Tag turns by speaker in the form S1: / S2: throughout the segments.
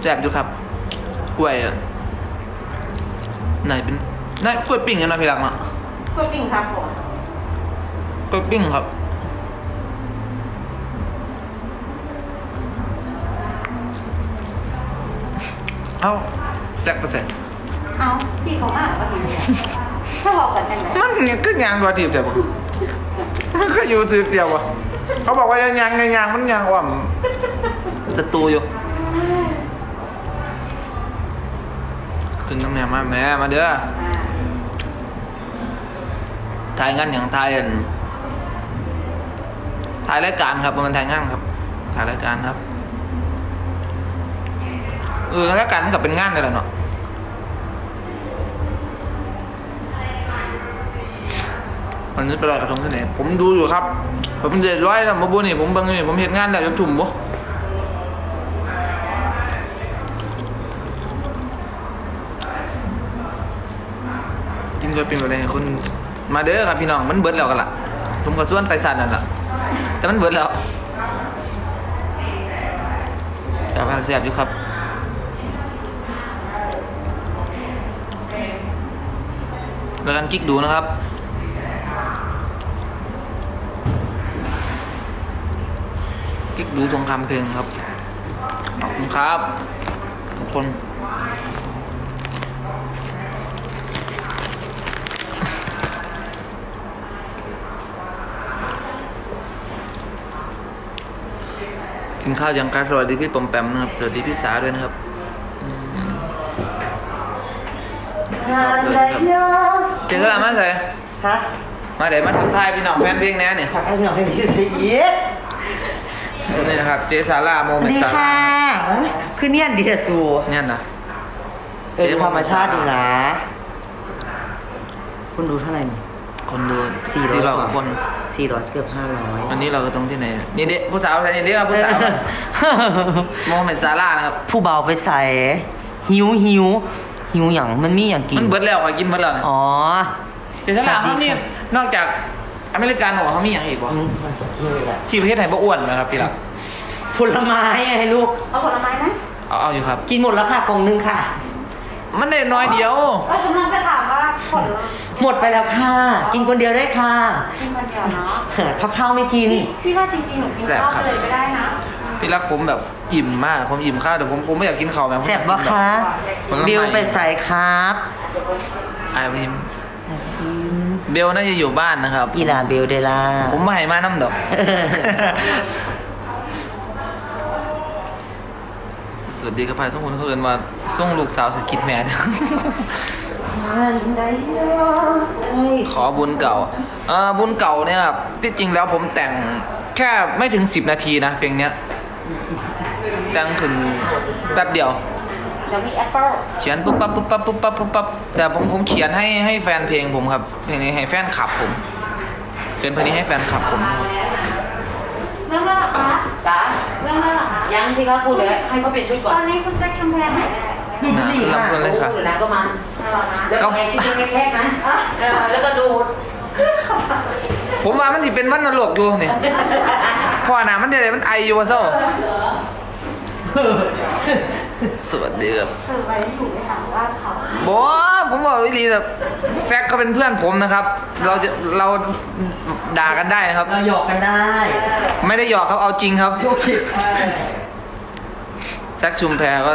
S1: แซ่บอยู่ครับ กล้วยอะไหนเป็นนั่นกล้วยปิ้งกันนะพี่รักเนาะ
S2: กล้วยปิ้งครับผม
S1: กล้วยปิ้งครับ เอ้าแซ่บเปอร์เซ็นต์
S2: เอาพี่เขามากกว่าทีเดียวถ้าบอกกันยังไง
S1: มันยังก็ยางตัวทีบแต่บอกมันก็อยู่ถือเดียววะเขาบอกว่ายังยางยังยางมันยางอ่อมสตูอยู่ ขึ้นน้ำแหนมมาแม่มาเด้อถ่ายงานอย่างถ่ายอันถ่ายรายการครับมันถ่ายงานครับถ่ายรายการครับเออรายการกับเป็นงานเลยแหละเนาะวันนี้เป็นลอยกระทงที่ไหนผมดูอยู่ครับ ผมเดือดร้อยแล้วมาบุนี่ผมบางนี่ผมเห็นงานแล้วจะถุ่มบ่ กินก๋วยเตี๋ยวอะไรคุณมาเด้อครับพี่น้องมันเบิดแล้วกันล่ะผมก็ส่วนไปสั่นนั่นล่ะ แต่มันเบิดแล้วแซ่บมากแซ่บอยู่ครับแล้วกันกิกดูนะครับกิกดูสงครามเพลงครับขอบคุณครับทุกคน กินข้าวยังการสวัสดีพี่ปอมแปมนะครับ สวัสดีพี่สาด้วยนะครับอืมชอบเลยนะครับเจอกันแล้วมาใส่
S3: ฮะ
S1: มาเดี๋ยวมาทักทายพี่น้องแฟนเพลงแน่เนี่ย
S3: ทักไอ้พี่น้องให้ชื่อเสียด
S1: นี่นะครับเจซาร่าโม
S3: ส
S1: เม
S3: วัส
S1: น
S3: ดี
S1: ซาร่า
S3: ค่ะคือเนี่ยดิเทสู
S1: เนี่ยนะ
S3: เออธรรมชาติดีนะคุณดูเท่าไหร่นี่
S1: คนดู
S3: สี่
S1: สี่
S3: ร้
S1: ร้
S3: อ
S1: อยย
S3: ก
S1: ก
S3: ว่า
S1: ว่าคน
S3: สี่ร้อยเกือบห้าร้อย
S1: วันนี้เราก็ตรงที่ไหนนี่เด็กผู้สาวใช่นี่เด็กผู้สาวโมเมนซาร่านะครับ
S3: ผู้เบาไปใส่ หิวหิวหิวอย่างมันมีอย่างกิน
S1: มันเบิดแล้วขอยกินเบิดแล้วนะ
S3: อ๋อ
S1: เจซาร่า
S3: สวั
S1: เขา
S3: สดี
S1: นี่
S3: ครับ
S1: นอกจากอเมริกันหรอเขามีอย่างอีกวะ
S3: อืมมันกินเลยแหละ
S1: ชีพประเทศไทยบ่อ้วนนะครับพี่หลัก
S3: ผลไม้ไงลูก
S2: เอาผลไม้ไหม
S1: เอาเอาอยู่ครับ
S3: กินหมดแล้วค่ะกล่องนึงค่ะ
S1: มันได้น้อยเดียว
S2: เออกำลังจะถามว่าผล
S3: หมดไปแล้วค่ะ กินคนเดียวได้ค่ะ
S2: กินคนเดียวเนาะ
S3: ข้าวข้าวไม่กิน
S2: พี่พี่ว่าจริงๆหนูกินข้าวไปเลยก็ได้นะ
S1: พี่รักผมแบบอิ่มมาก ผมอิ่มข้าวแต่ผมผมไม่อยากกินข้าวแบบ
S3: แซ่บปะคะ
S1: ผลไม้
S3: เบลไปใส่ครับ
S1: ไอ้พิมเบลน่าจะอยู่บ้านนะครับ
S3: อีลาเบลเดล่า
S1: ผมไม่ให้มาน้ำดอก
S3: เออ
S1: สวัสดีครับพายทุกคนเขาเอินมาส่งลูกสาวสกิดแมน ขอบุญเก่าเออบุญเก่าเนี่ยครับที่จริงแล้วผมแต่งแค่ไม่ถึงสิบนาทีนะเพลงเนี้ย แต่งถึงแป๊บเดียว
S2: เดี๋ยวมีแอปเปิ้ล
S1: เขียนปุ๊บปั๊บปุ๊บปั๊บปุ๊บปั๊บปุ๊บปั๊บแต่ผมผมเขียนให้ให้แฟนเพลงผมครับ เพลงนี้ให้แฟนคลับผมเขียนเพลงนี้ให้แฟนคลับผม
S2: เรื่องแล้วเหรอคะ
S4: จ้า
S2: เรื่องแล้วเหรอคะ
S4: ยังสิคะคุณเดี๋ยวให้เขาเปลี่ยนชุด
S2: ต
S4: ก่อ
S2: อนนนี้คุณแจ็คทำแพงไหน ได้
S1: นะขึ้นลำเพลินเลยค่ะ
S4: โอ้โหนะก็มา
S2: ไม่หรอกนะ
S4: แล้วก็ไงที่เป็นแค่ๆนะเออแล้วก็ดู
S1: ผมว่ามันสิเป็นวันนรกอยู่เนี่ยเพราะว่าหนามันจะอะไรมันไออยู่วะเซ้าสวัสดีครับ
S2: เธอไปอยู่ไปถามว่าเขา
S1: บอกผมบอกวิลีแบบแซกก็เป็นเพื่อนผมนะครับ เราจะเราด่ากันได้นะครับ
S3: เราหยอกกันได้
S1: ไม่ได้หยอกครับเอาจริงครับแซกชุมแพก็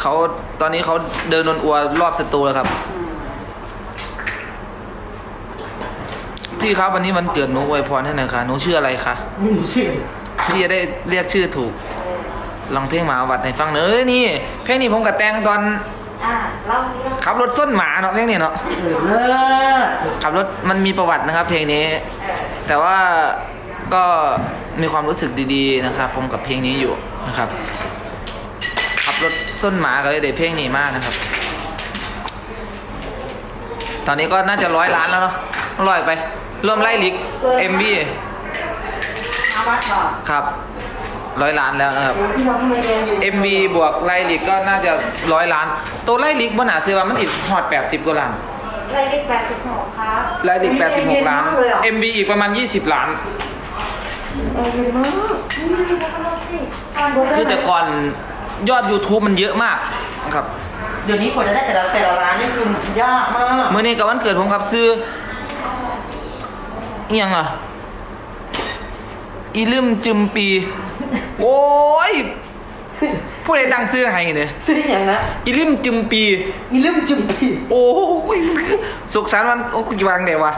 S1: เขาตอนนี้เขาเดินนนอัวรอบสตูแล้วครับ พี่ครับวันนี้วันเกิดหนูอวยพรให้หน่อยค่ะหนูชื่ออะไรคะ
S3: ไม่รู้ชื่อ
S1: พี่จะได้เรียกชื่อถูก ลองเพลงหมาวัดให้ฟังหน่อยเอ้ยนี่ เพลงนี้ผมกับแตงตอน
S2: อ่าเล่าสิเล่า
S1: ขับรถส้นหมาเนาะเพลงนี้เนาะ
S3: เออเลิศ
S1: ขับรถมันมีประวัตินะครับ เพลงนี้แต่ว่าก็มีความรู้สึกดีๆนะครับ ผมกับเพลงนี้อยู่นะครับขับรถ ส้นหมาก็เลยได้เพลงนี้มากนะครับ ตอนนี้ก็น่าจะร้อยล้านแล้วเนาะร้อยไปเริ่มไล่ลิกเอ็มบี
S2: อาวัดบอก
S1: ครับร้อยล้านแล้วนะครับ MV บวกไล่ลิกก็น่าจะร้อยล้าน ตัวไล่ลิกบนหนาซื้อว่ามันติดฮอด 80กว่าล้าน
S2: รายเลขแปดสิบหกครับ
S1: ไล่ลิก86 ล้าน MV อีกประมาณ 20 ล้าน
S3: แอร์เย็นมาก
S1: คือแต่ก่อน ยอด YouTube มันเยอะมากนะครับ
S3: เดี๋ยวนี้กว่าจะได้แต่ละแต่ละร้านนี่คือยากมาก
S1: เมื่อนี้กับวันเกิดผมครับซื้อเอียงอะอีลืมจึมปี โอ้ยผู้ใดตั้งซื้อให้เนี่ย
S3: ซื้ออย่างนะ
S1: อีลืมจึมปี
S3: อีลืมจุ่มพี่
S1: โอ้ยมันคือสุขสันต์วันโอ้กูจะวางไหนวะ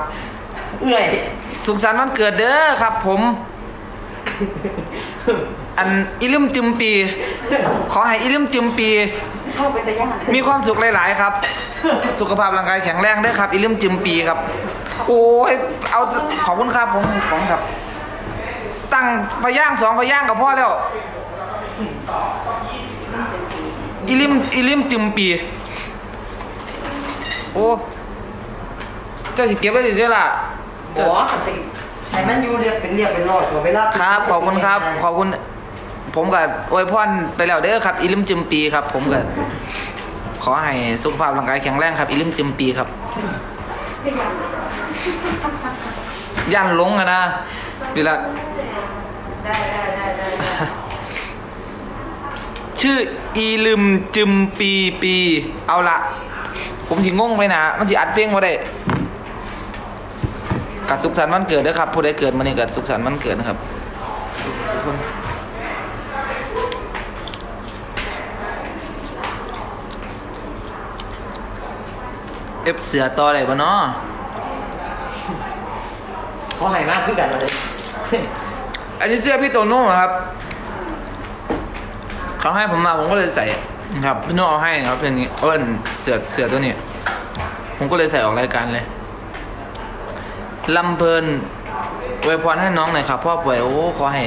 S3: เอื่อย
S1: สุขสันต์วันเกิดเด้อครับ ผม อันอีลืมจึมปี ขอให้อีลืมจึมปี
S2: เข้าไปแต่ย่าง
S1: มีความสุขหลาย ๆ ครับ สุขภาพร่างกายแข็งแรงเด้อครับ อีลืมจึมปีครับ โอ้ยเอาขอบคุณครับผมของครับ ตั้งพะย่างสองพะย่างกับพ่อแล้ว อีลิมอีลิมจึมปี โอ้เจ้าสิเก็บไว้สิเจ้าล่ะ
S3: บอสสิไอ้มันอยู่เรียบเป็นเรียบเป็นรอดตัวเวลา
S1: ครับ ขอบคุณครับ ขอบคุณ ผมกับอวยพรไปแล้วเด้อครับ อีลิมจึมปีครับ ผมกับขอให้สุขภาพร่างกายแข็งแรงครับ อีลิมจึมปีครับย่านลงอะนะเวลาชื่ออีลืมจึมปีปี เอาละผมสิงงไปนะมันสิอัดเพลงมาได้กัดสุขสันต์วันเกิดนะครับผู้ใดเกิดมานี่กัดสุขสันต์วันเกิดนะครับทุกคน เอฟเสือต่อได้ปะเนาะ
S3: เขาใหายมากขึ้นกันมาเลย
S1: อันนี้เสื้อพี่โตโน่ครับเขาให้ผมมาผมก็เลยใส่นะครับพี่โน่เอาให้ครับเพลงนี้เอิ้นเสือเสือตัวนี้ ผมก็เลยใส่ออกรายการเลยลำเพลินอวยพรให้น้องหน่อยครับพ่อป่วยโอ้ขอให้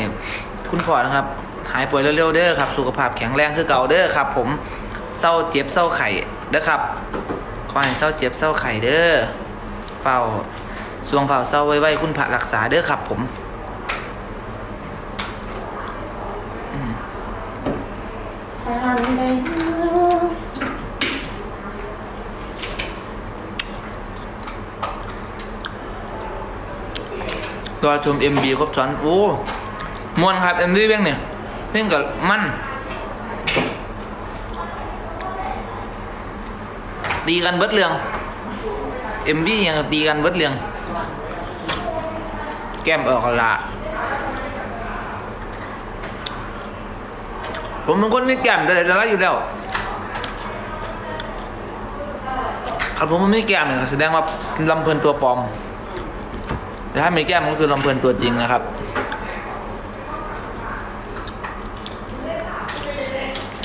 S1: คุณพ่อนะครับ หายป่วยเร็วๆเด้อครับ สุขภาพแข็งแรงคือเก่าเด้อครับ ผมเศร้าเจ็บเศร้าไข่เด้อครับ ขอให้เศร้าเจ็บเศร้าไข่เด้อเฝ้าสวงเฝ้าเศร้าไว้ไว้คุณพระรักษาเด้อครับผมอืมรอชม MV ครบซ้อน โอ้มวนครับ MV เพียงเนี่ย เพียงกับมัน ตีกันเบิดเรื่อง MV ยังตีกันเบิดเรื่อง แก้มเออกละผมเป็นคนไมีแก้มแต่แต่ละอยู่แล้วครับผมมันไม่แก้มเนี่ยแสดงว่าลำเพลินตัวปลอมแต่ถ้ามีแก้มก็คือลำเพลินตัวจริงนะครับ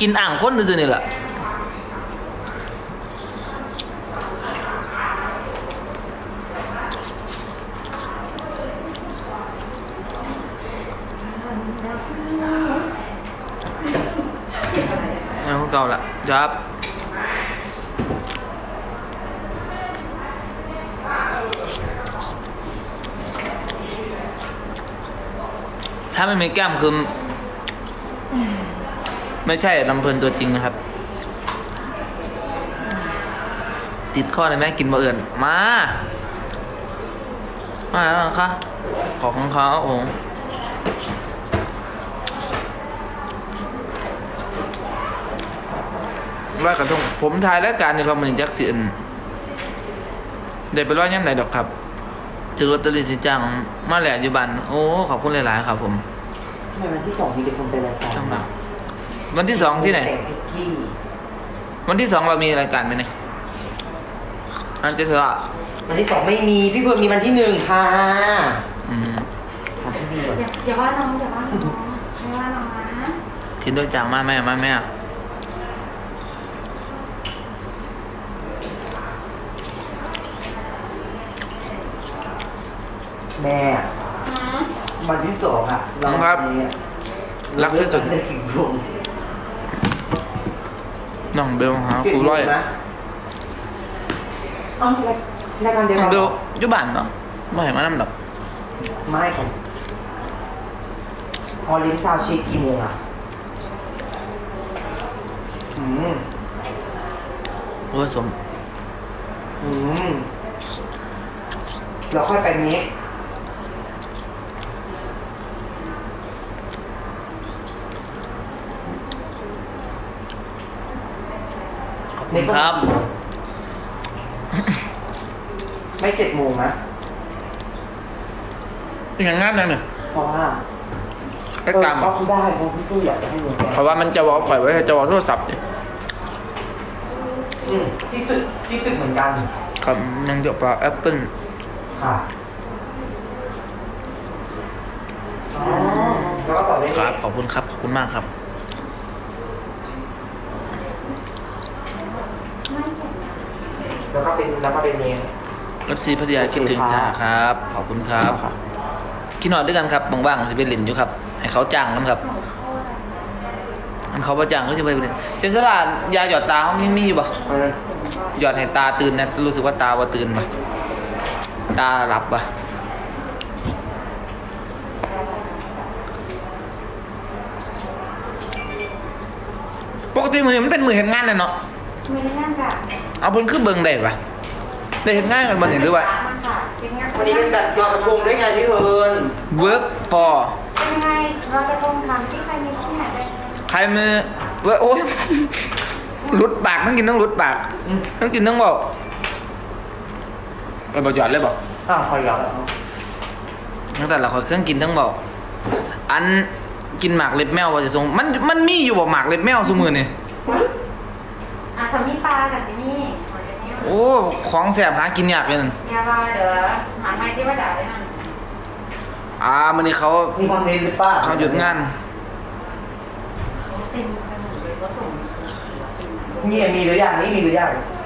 S1: กินอ่างค้นซื่อๆนี่แหละ เอาของเก่าละครับถ้าไม่มีแก้มคือไม่ใช่ลำเพลินตัวจริงนะครับ ติดข้อเลยแม่กินมาเอื่นมา มาแล้วนะคะขอของเขาโอ้โห ร้อยกระทงผมทายรายการอยู่ครับมันจักสินเดี๋ยวไปร้อยย่ำไหนดอกครับถือลอตเตอรี่สิจังมาแหละอยู่บันโอ้ขอบคุณหลายๆครับ ผม
S3: ทำไมวันที่สองมีแต่คนไปรายการ
S1: ช่องหนักวันที่สองที่ไหน
S3: แต่งพิกกี้
S1: วันที่สองเรามีรายการไหมเนี่ยอันเจะเถอะ
S3: วันที่สองไม่มีพี่เพิ่มมีวันที่หนึ่งค่ะ
S1: อืม
S3: ถามพี่บี
S2: อ
S3: ก่อน
S2: ย่าอย่าว่าน้องอย่าว่าน้องไม่ว่าน้องนะ
S1: คิดด้วยจังมาแม่มาแม่
S3: แม่วันที่สองอะ
S1: น้องครับ รักที่สุด
S3: ได้ถึงวง
S1: น้องเบลหาครูร้อย
S3: นะเอ้าวรายการเดียว
S1: น้
S3: กั
S1: อง
S3: น
S1: เบ
S3: เหร
S1: ล
S3: อ
S1: อยู่บ้านเนาะไม่เห็นมาน้ำดอก
S3: ไม่ครับออลินซาวเช็คกี่โมงอะอืม
S1: โอ้ยสม
S3: อืมเราค่อยไปนี้
S1: คุณครับ
S3: ไม่เจ็ดโมงนะ
S1: อย่างงั้นนั่นเนี่ย
S3: เพราะว่า
S1: ก็ตาม
S3: เออก็ได้เพราะพี่ตู้อยากจะให้หนูแก
S1: เพราะว่ามันจะบอกข่อยไว้จะบอกโทรศัพท์เนี่ย
S3: อืมที่ตึกที่ตึกเหมือนกัน
S1: ครับยังจะปลาแอปเปิ้ล
S3: ค่ะอ๋อแล้วก็ต่อได้
S1: ครับขอบคุณครับขอบคุณมากครับ
S3: แล้วก็เป็นแล้วก็เป็นเนม
S1: รถซีพัทยาคิดถึงจ้าครับ ขอบคุณครับคิดหน่อยด้วยกันครับบางๆจะไปเล่นอยู่ครับ ให้เขาจ้างน้ำครับอันเขาประจ้างก็จะไปเล่นเจสลายาหยอดตาเขามีมีอยู่ปะ
S3: เออ
S1: หยอดให้ตาตื่นนะรู้สึกว่าตาว่าตื่นปะตาหลับปะปกติมือนี้มันเป็นมือเห็นงานน่ะเนาะ
S2: ไม่ได้นั่งค่ะ
S1: เอาเพิ่นคือเบิ่งได้ปะได้เห็นงานกันบ่นี่หรือว่า
S2: มันค่ะเป็นงาน
S3: วันนี้เป็นแบบยอดกระทงด้วยไงพี่เพิร์น
S1: work for
S2: เป็นไงเราจะคงทำที่ใครมีที่ไหนได้
S1: ใครมือเว้ยโอ้ยหลุดปากต้องกินต้องหลุดปากต้องกินต้องบอกเราบอกหยอดเลยบอก
S3: อ้าวคอยหยอด
S1: ตั้งแต่เราคอยเครื่องกินต้องบอกอันกินหมากเล็บแมวว่าจะทรงมันมันมีอยู่บอกหมากเล็บแมวสมือนี่
S2: อะ ทำนี่ปลากับที่นี่หอยนี้
S1: โอ้ ของแสบหากินยากเลยนั่น
S2: ยาบาเดี๋ยวหาไม้ที่ว่าด่าได้มัน
S1: อ่ามันนี่เขา
S3: มีคอนเทนต์หรือเปล่า
S1: เขาหยุดงาน
S2: เต็มไปหมดเลยก็ส่ง
S3: นี่มีหรือยังนี่มีหรือยัง
S2: ม